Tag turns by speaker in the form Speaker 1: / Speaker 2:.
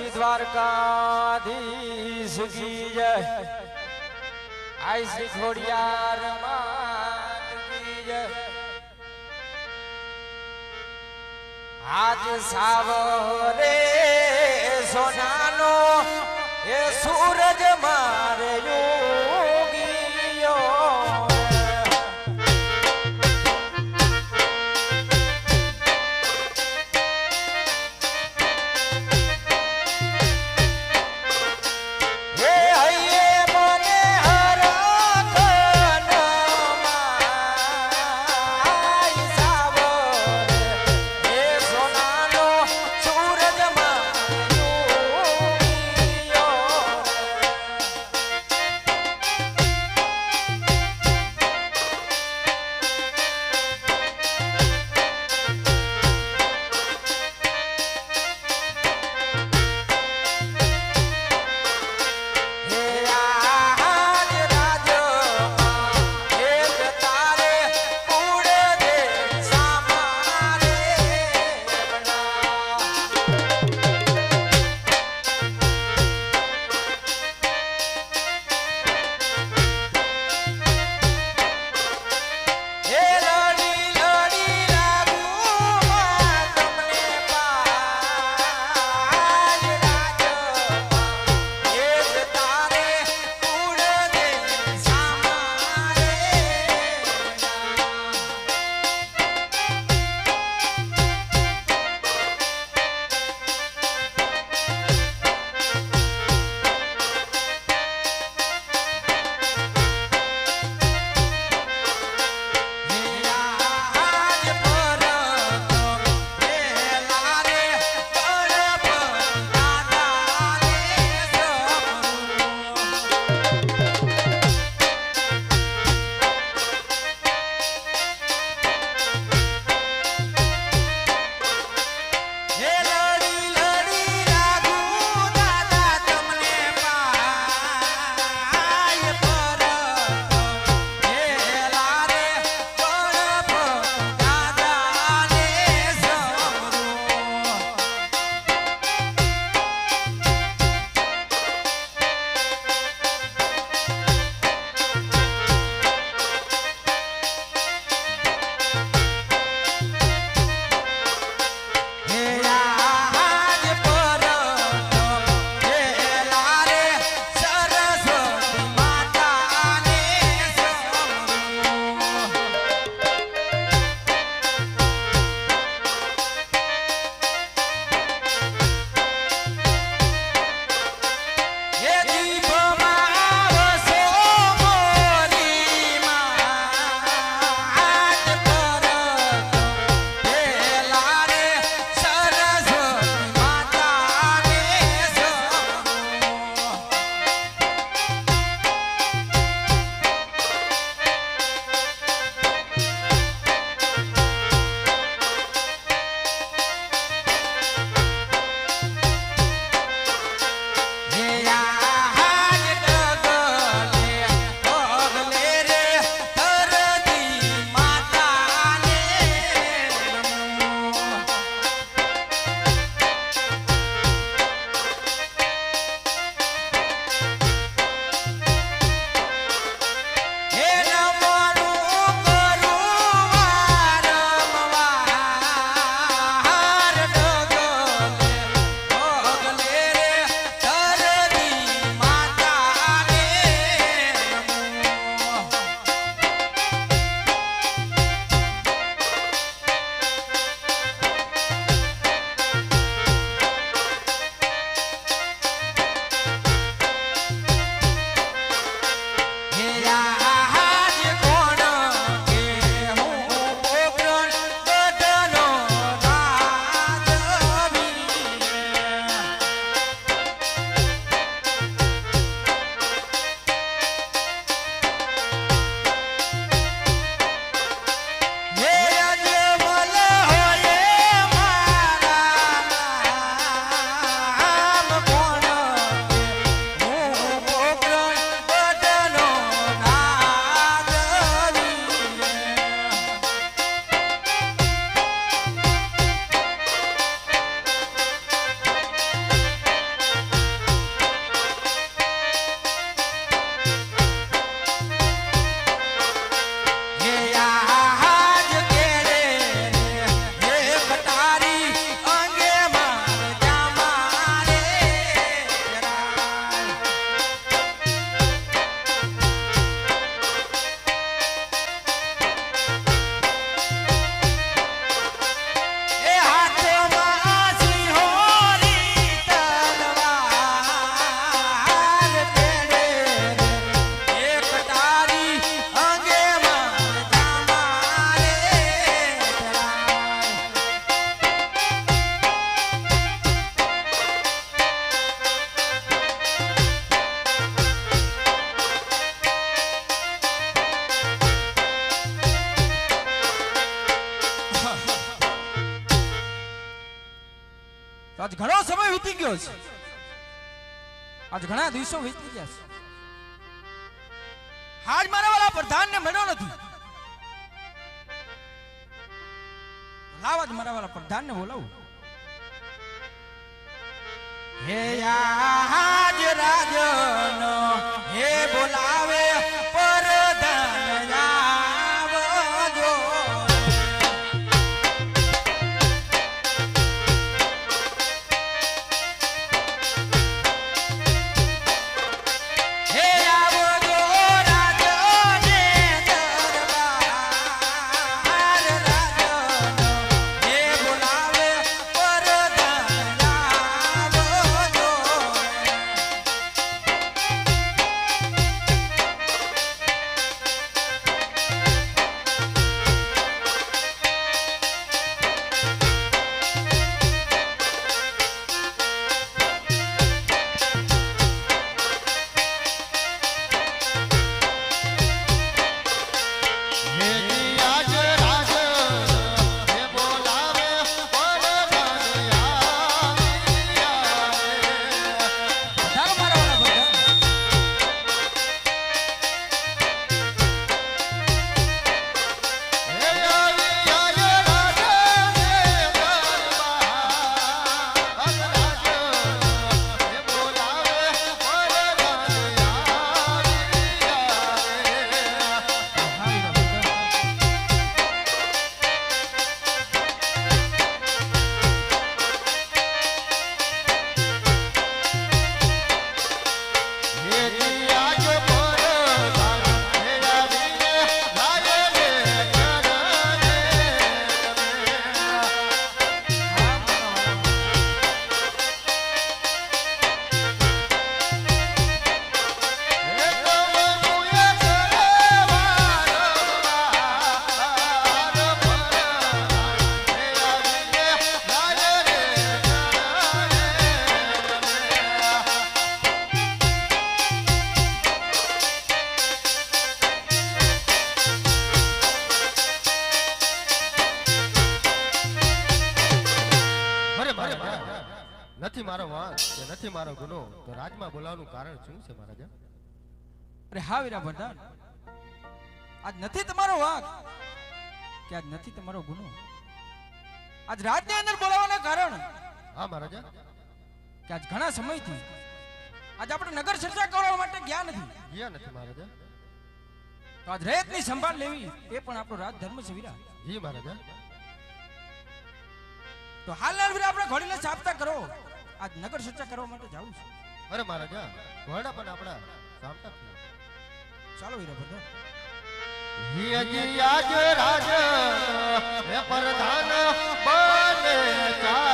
Speaker 1: શ્રી દ્વારકાધીશ કી જય. આઈ શ્રી ખોડિયાર માત કી આજ સાવરે ગયો છે. આજ ઘણા દિવસો વીતી ગયા છે. હાજ મારા વાળા પ્રધાનને મળ્યો નથી. લાવ આજ મારા વાળા પ્રધાનને બોલાવું. હે આજ રાજનો મારો
Speaker 2: ગુનો તો રાજમાં બોલાવવાનું કારણ શું છે મહારાજા?
Speaker 1: અરે હા વીરા વરદાન આજ નથી તમારો વાક કે આજ નથી તમારો ગુનો? આજ રાજની અંદર બોલાવવાના કારણ
Speaker 2: હા મહારાજા.
Speaker 1: કે આજ ઘણા સમયથી આજ આપણે નગર ચર્ચા કરવા માટે ગયા નથી.
Speaker 2: ગયા નથી મહારાજા.
Speaker 1: તો આજ રેતની સંભાળ લેવી એ પણ આપણો રાજ ધર્મ છે વીરા.
Speaker 2: જી મહારાજા.
Speaker 1: તો હાલ વીરા આપણે ઘોડીને સાપતા કરો. આજ નગર સચ્ચા કરવા માટે જાઉં છું.
Speaker 2: અરે મહારાજા ઘોડા પણ આપણા સામતા
Speaker 1: ચાલો વીરા પ્રધાન
Speaker 2: હિયજી આજ રાજ હે પ્રધાન બને ચા